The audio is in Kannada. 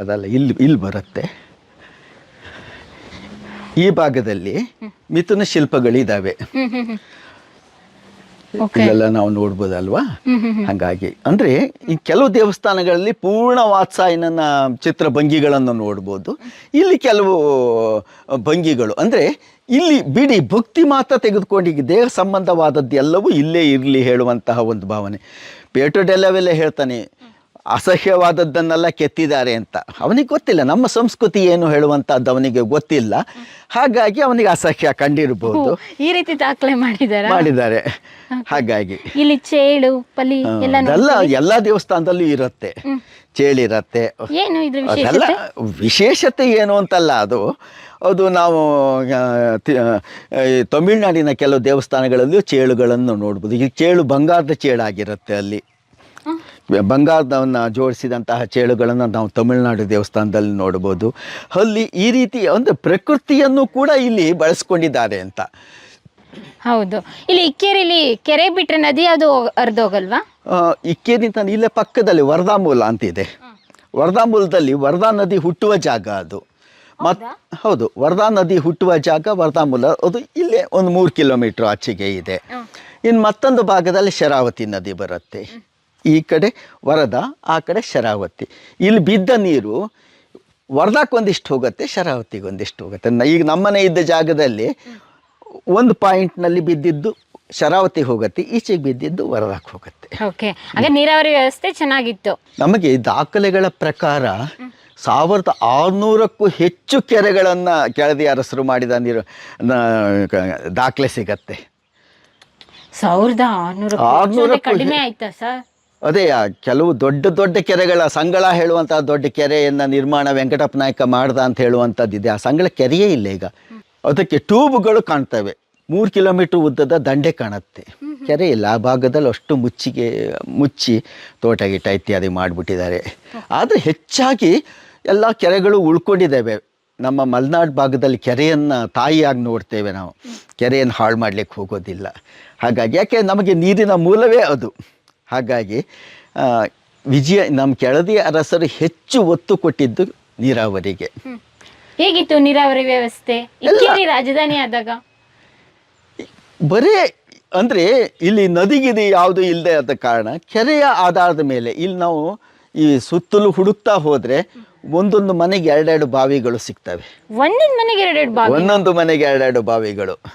ಅದಲ್ಲ ಇಲ್ಲಿ ಇಲ್ಲಿ ಬರುತ್ತೆ. ಈ ಭಾಗದಲ್ಲಿ ಮಿಥುನ ಶಿಲ್ಪಗಳಿದ್ದಾವೆ ಇಲ್ಲೆಲ್ಲ ನಾವು ನೋಡ್ಬೋದಲ್ವಾ? ಹಾಗಾಗಿ ಅಂದ್ರೆ ಈ ಕೆಲವು ದೇವಸ್ಥಾನಗಳಲ್ಲಿ ಪೂರ್ಣ ವಾತ್ಸಾಯನ ಚಿತ್ರ ಭಂಗಿಗಳನ್ನು ನೋಡ್ಬೋದು. ಇಲ್ಲಿ ಕೆಲವು ಭಂಗಿಗಳು ಅಂದ್ರೆ ಇಲ್ಲಿ ಬಿಡಿ ಭಕ್ತಿ ಮಾತ್ರ ತೆಗೆದುಕೊಂಡು ಈಗ ದೇಹ ಸಂಬಂಧವಾದದ್ದು ಎಲ್ಲವೂ ಇಲ್ಲೇ ಇರಲಿ ಹೇಳುವಂತಹ ಒಂದು ಭಾವನೆ. ಪೇಟೋ ಡೆಲ್ಲವೆಲ್ಲ ಹೇಳ್ತಾನೆ ಅಸಹ್ಯವಾದದ್ದನ್ನೆಲ್ಲ ಕೆತ್ತಿದ್ದಾರೆ ಅಂತ. ಅವನಿಗೆ ಗೊತ್ತಿಲ್ಲ ನಮ್ಮ ಸಂಸ್ಕೃತಿ ಏನು ಹೇಳುವಂತದ್ದು ಅವನಿಗೆ ಗೊತ್ತಿಲ್ಲ. ಹಾಗಾಗಿ ಅವನಿಗೆ ಅಸಹ್ಯ ಕಂಡಿರಬಹುದು ಈ ರೀತಿ ದಾಖಲೆ ಮಾಡಿದ್ದಾರೆ. ಮಾಡಿದ್ದಾರೆ ಹಾಗಾಗಿ. ಇಲ್ಲಿ ಚೇಳು ಪಲಿ ಎಲ್ಲ ಎಲ್ಲ ದೇವಸ್ಥಾನದಲ್ಲೂ ಇರುತ್ತೆ. ಚೇಳಿರತ್ತೆ ಅದೆಲ್ಲ ವಿಶೇಷತೆ ಏನು ಅಂತಲ್ಲ ಅದು. ಅದು ನಾವು ತಮಿಳ್ನಾಡಿನ ಕೆಲವು ದೇವಸ್ಥಾನಗಳಲ್ಲೂ ಚೇಳುಗಳನ್ನು ನೋಡ್ಬೋದು. ಈ ಚೇಳು ಬಂಗಾರದ ಚೇಳಾಗಿರುತ್ತೆ ಅಲ್ಲಿ. ಬಂಗಾರದವನ್ನು ಜೋಡಿಸಿದಂತಹ ಚೇಳುಗಳನ್ನು ನಾವು ತಮಿಳುನಾಡು ದೇವಸ್ಥಾನದಲ್ಲಿ ನೋಡ್ಬೋದು ಅಲ್ಲಿ ಈ ರೀತಿ ಒಂದು ಪ್ರಕೃತಿಯನ್ನು ಕೂಡ ಇಲ್ಲಿ ಬಳಸ್ಕೊಂಡಿದ್ದಾರೆ ಅಂತ. ಹೌದು. ಇಲ್ಲಿ ಇಕ್ಕೇರಿಲಿ ಕೆರೆ ಬಿಟ್ರೆ ನದಿ ಅದು ಅರ್ಧೋಗಲ್ವಾ ಇಕ್ಕೇರಿ ತಾನು ಇಲ್ಲೇ ಪಕ್ಕದಲ್ಲಿ ವರದಾಮೂಲ ಅಂತಿದೆ ವರದಾಮೂಲದಲ್ಲಿ ವರದಾ ನದಿ ಹುಟ್ಟುವ ಜಾಗ ಅದು. ಮತ್ ಹೌದು? ವರದಾ ನದಿ ಹುಟ್ಟುವ ಜಾಗ ವರದಾಮೂಲ ಅದು ಇಲ್ಲೇ ಒಂದು ಮೂರು ಕಿಲೋಮೀಟ್ರ್ ಆಚೆಗೆ ಇದೆ. ಇನ್ನು ಮತ್ತೊಂದು ಭಾಗದಲ್ಲಿ ಶರಾವತಿ ನದಿ ಬರುತ್ತೆ. ಈ ಕಡೆ ವರದಾ ಆ ಕಡೆ ಶರಾವತಿ. ಇಲ್ಲಿ ಬಿದ್ದ ನೀರು ವರದಾಕ್ಕೆ ಒಂದಿಷ್ಟು ಹೋಗುತ್ತೆ ಶರಾವತಿಗೆ ಒಂದಿಷ್ಟು ಹೋಗುತ್ತೆ. ಈಗ ನಮ್ಮನೆ ಇದ್ದ ಜಾಗದಲ್ಲಿ ಒಂದು ಪಾಯಿಂಟ್ನಲ್ಲಿ ಬಿದ್ದಿದ್ದು ಶರಾವತಿ ಹೋಗುತ್ತೆ ಈಚೆಗೆ ಬಿದ್ದಿದ್ದು ವರದಾಕ್ಕೆ ಹೋಗುತ್ತೆ. ಓಕೆ ಹಾಗೆ ನೀರಾವರಿ ವ್ಯವಸ್ಥೆ ಚೆನ್ನಾಗಿತ್ತು. ನಮಗೆ ದಾಖಲೆಗಳ ಪ್ರಕಾರ ಸಾವಿರದ ಆರುನೂರಕ್ಕೂ ಹೆಚ್ಚು ಕೆರೆಗಳನ್ನು ಕೆಳದಿ ಅರಸರು ಮಾಡಿದ ನೀರು ದಾಖಲೆ ಸಿಗತ್ತೆ. ಸಾವಿರದ ಆರ್ನೂರ ಆರ್ನೂರಕ್ಕೂ ಕಡಿಮೆ ಆಯ್ತಾ ಸರ್? ಅದೇ ಕೆಲವು ದೊಡ್ಡ ದೊಡ್ಡ ಕೆರೆಗಳ ಸಂಗಳ ಹೇಳುವಂತಹ ದೊಡ್ಡ ಕೆರೆಯನ್ನು ನಿರ್ಮಾಣ ವೆಂಕಟಪ್ಪ ನಾಯಕ ಮಾಡ್ದ ಅಂತ ಹೇಳುವಂಥದ್ದಿದೆ ಆ ಸಂಗಳ ಕೆರೆಯೇ ಇಲ್ಲ ಈಗ. ಅದಕ್ಕೆ ಟ್ಯೂಬ್ಗಳು ಕಾಣ್ತವೆ. ಮೂರು ಕಿಲೋಮೀಟರ್ ಉದ್ದದ ದಂಡೆ ಕಾಣುತ್ತೆ. ಕೆರೆ ಇಲ್ಲ. ಆ ಭಾಗದಲ್ಲಿ ಅಷ್ಟು ಮುಚ್ಚಿಗೆ, ಮುಚ್ಚಿ ತೋಟ ಗೀಟ ಇತ್ಯಾದಿ ಮಾಡಿಬಿಟ್ಟಿದ್ದಾರೆ. ಆದರೆ ಹೆಚ್ಚಾಗಿ ಎಲ್ಲ ಕೆರೆಗಳು ಉಳ್ಕೊಂಡಿದ್ದಾವೆ. ನಮ್ಮ ಮಲೆನಾಡು ಭಾಗದಲ್ಲಿ ಕೆರೆಯನ್ನು ತಾಯಿಯಾಗಿ ನೋಡ್ತೇವೆ ನಾವು. ಕೆರೆಯನ್ನು ಹಾಳು ಮಾಡಲಿಕ್ಕೆ ಹೋಗೋದಿಲ್ಲ. ಹಾಗಾಗಿ ಯಾಕೆ ನಮಗೆ ನೀರಿನ ಮೂಲವೇ ಅದು. ಹಾಗಾಗಿ ವಿಜಯ ನಮ್ಮ ಕೆಳದಿ ಅರಸರು ಹೆಚ್ಚು ಒತ್ತು ಕೊಟ್ಟಿದ್ದು ನೀರಾವರಿಗೆ. ಹೇಗಿತ್ತು ನೀರಾವರಿ ವ್ಯವಸ್ಥೆ? ರಾಜಧಾನಿ ಆದಾಗ? ಬರೇ ಅಂದರೆ ಇಲ್ಲಿ ನದಿಗಿದಿ ಯಾವುದು ಇಲ್ಲದೆ ಆದ ಕಾರಣ ಕೆರೆಯ ಆಧಾರದ ಮೇಲೆ ಇಲ್ಲಿ ನಾವು ಈ ಸುತ್ತಲೂ ಹುಡುಕ್ತಾ ಹೋದರೆ ಒಂದೊಂದು ಮನೆಗೆ ಎರಡೆರಡು ಬಾವಿಗಳು ಸಿಗ್ತವೆ. ಒಂದೊಂದು ಮನೆಗೆ ಎರಡೆರಡು ಬಾವಿಗಳು.